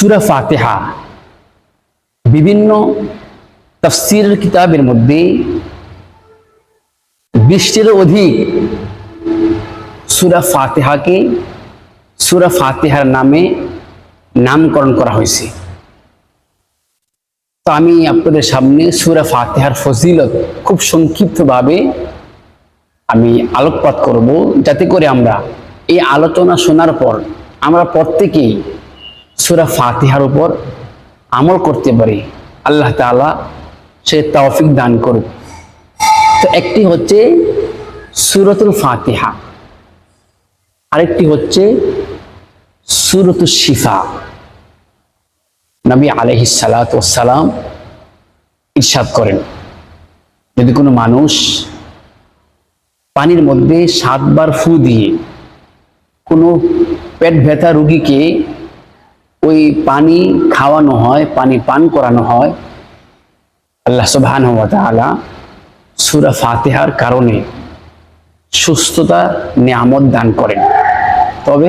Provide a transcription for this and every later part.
সুরা ফাতেহা। বিভিন্ন তফসিরের কিতাবের মধ্যে বিশটির অধিক সুরা ফাতেহাকে সুরা ফাতেহার নামে নামকরণ করা হয়েছে। তো আমি আপনাদের সামনে সুরা ফাতেহার ফজিলত খুব সংক্ষিপ্তভাবে আমি আলোকপাত করব, যাতে করে আমরা এই আলোচনা শোনার পর আমরা প্রত্যেকেই সুরা ফাতিহার উপর আমল করতে পারি, আল্লাহ তাআলা সে তৌফিক দান করুক। তো একটি হচ্ছে সুরতুল ফাতিহা, আরেকটি হচ্ছে সুরতুল শিফা। নবী আলহি সালাম ইরশাদ করেন, যদি কোনো মানুষ পানির মধ্যে সাতবার ফু দিয়ে কোনো পেট ব্যথা রুগীকে ওই পানি খাওয়ানো হয়, পানি পান করানো হয়। আল্লাহ সুবহান তাআলা সূরা ফাতিহার কারণে সুস্থতা, নিয়ামত দান করেন। তবে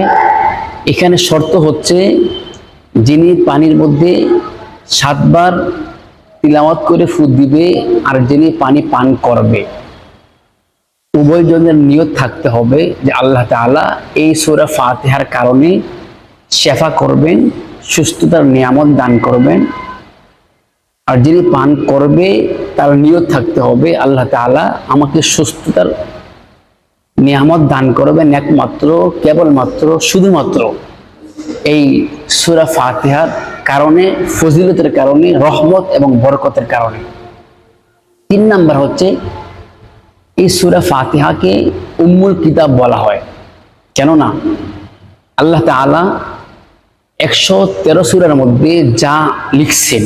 এখানে শর্ত হচ্ছে যিনি পানির মধ্যে সাতবার তিলাওয়াত করে ফু দিবে আর যিনি পানি পান করবে, উভয়জনের নিয়ত থাকতে হবে যে আল্লাহ তাআলা এই সূরা ফাতিহার কারণে শেফা করবেন, সুস্থতার নিয়ামত দান করবেন। আর যিনি পান করবে, তার নিয়ত থাকতে হবে। আল্লাহ তাআলা আমাকে সুস্থতার নিয়ামত দান করবেন একমাত্র, কেবলমাত্র, শুধুমাত্র এই সূরা ফাতেহার কারণে, ফজিলতের কারণে, রহমত এবং বরকতের কারণে। তিন নাম্বার হচ্ছে, এই সুরা ফাতেহাকে উম্মুল কিতাব বলা হয়। কেননা, আল্লাহ তাআলা একশো তেরো সুরার মধ্যে যা লিখছেন,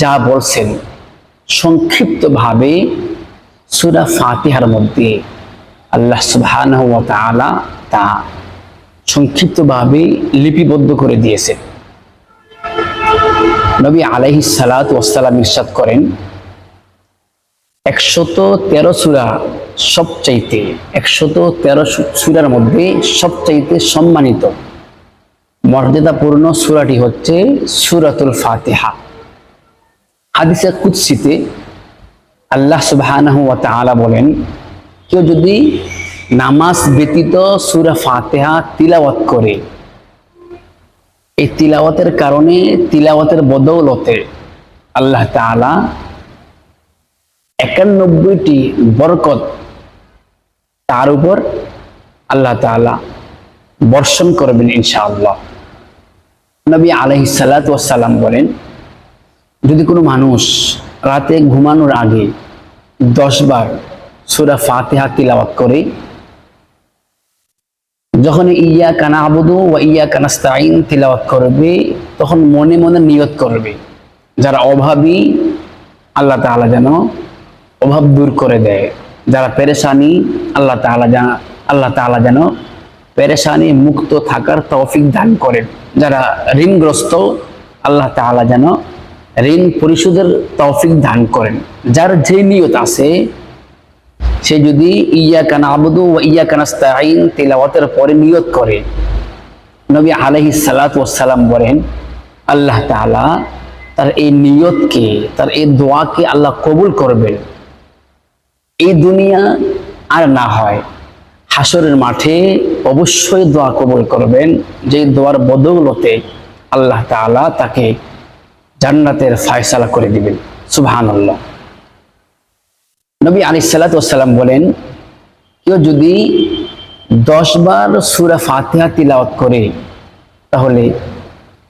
যা বলছেন, সংক্ষিপ্তভাবে সুরা ফাতিহার মধ্যে আল্লাহ সুবহানাহু ওয়া তাআলা তা সংক্ষিপ্তভাবে লিপিবদ্ধ করে দিয়েছেন। নবী আলাইহিস সালাত ওয়াস সালাম ইরশাদ করেন একশত তেরো সুরা সবচাইতে একশত তেরো সুরার মধ্যে সবচাইতে সম্মানিত মর্যাদাপূর্ণ সুরাটি হচ্ছে সুরাতুল ফাতিহা। হাদিসে কুৎসিতে আল্লাহ ওয়া বলেন, কেউ যদি নামাজ ব্যতীত সুরা ফাতিহা তিলাওয়াত করে, এই তিলাওয়াতের কারণে তিলাওয়াতের বদৌলতে আল্লাহ তাআলা একানব্বইটি বরকত তার উপর আল্লাহ তাআলা বর্ষণ করবেন ইনশাআল্লাহ। নবী আলহি সালাম বলেন, যদি কোনো মানুষ রাতে ঘুমানোর আগে দশ বার সুরা ফাতিহা তিলাওয়াত করে, যখন ইয়া কানা আবুদু ও ইয়া কানাস্তাইন তিলাওয়াত করবে, তখন মনে মনে নিয়ত করবে, যারা অভাবী, আল্লাহ তাআলা যেন অভাব দূর করে দেয়। যারা পেরেশানি, আল্লাহ তাআলা যেন আল্লাহ তাআলা যেন পেরেশানি মুক্ত থাকার তৌফিক দান করেন। যারা ঋণগ্রস্ত, আল্লাহ তাআলা যেন ঋণ পরিশোধের তৌফিক দান করেন। যার যে নিয়ত আছে, সে যদি ইয়া কানা আবুদু ও ইয়া তিলাওয়াতের পরে নিয়ত করে, নবী আলাইহি সালাম বলেন, আল্লাহ তাআলা তার এই নিয়তকে, তার এই দোয়াকে আল্লাহ কবুল করবেন। এই দুনিয়া আর না হয়। হাসরের মাঠে অবশ্যই দোয়া কবুল করবেন। যে দোয়ার বদৌলতে আল্লাহ তাআলা তাকে জান্নাতের ফায়সালা করে দিবেন। সুবহানাল্লাহ। নবী আলী সাল্লাম বলেন, কেউ যদি দশ বার সুরা ফাতিহা তিলাওয়াত করে, তাহলে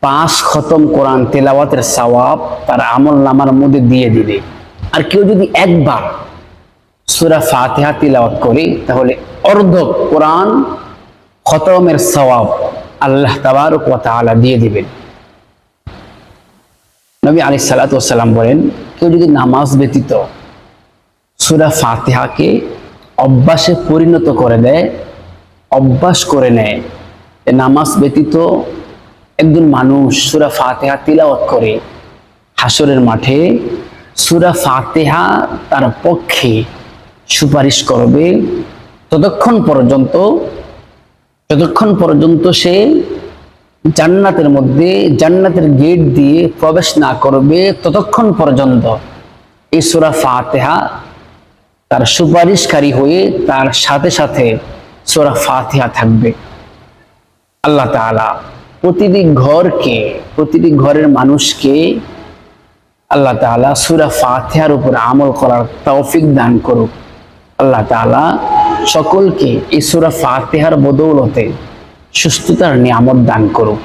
পাঁচ খতম কোরআন তেলাওয়াতের সওয়াব তার আমল নামার মধ্যে দিয়ে দিবে। আর কেউ যদি একবার সুরা ফাতেহা তিলাওয়াত করে, তাহলে অর্ধ কোরআন খতমের সওয়াব আল্লাহ তাবারক ওয়া দিয়ে দিবেন। নবী আলী সাল্লাম বলেন, কেউ যদি নামাজ ব্যতীত সুরা ফাতেহাকে অভ্যাসে পরিণত করে দেয়, অভ্যাস করে নেয় নামাজ ব্যতীত একজন মানুষ সুরা ফাতেহা তিলাওয়াত করে হাসরের মাঠে সুরা ফাতেহা তার পক্ষে সুপারিশ করবে, ততক্ষণ পর্যন্ত যতক্ষণ পর্যন্ত সে জান্নাতের মধ্যে, জান্নাতের গেট দিয়ে প্রবেশ না করবে, ততক্ষণ পর্যন্ত। এই সুরা ফাতেহা তার সুপারিশকারী হয়ে তার সাথে সাথে সুরা ফাতিহা থাকবে। আল্লাহ তাআলা প্রতিটি ঘরকে, প্রতিটি ঘরের মানুষকে আল্লাহ তাআলা সুরা ফাতিহার উপর আমল করার তৌফিক দান করুক। আল্লাহ তালা সকলকে এই ফাতিহার বদৌলতে সুস্থতার নিয়ামত দান করুক।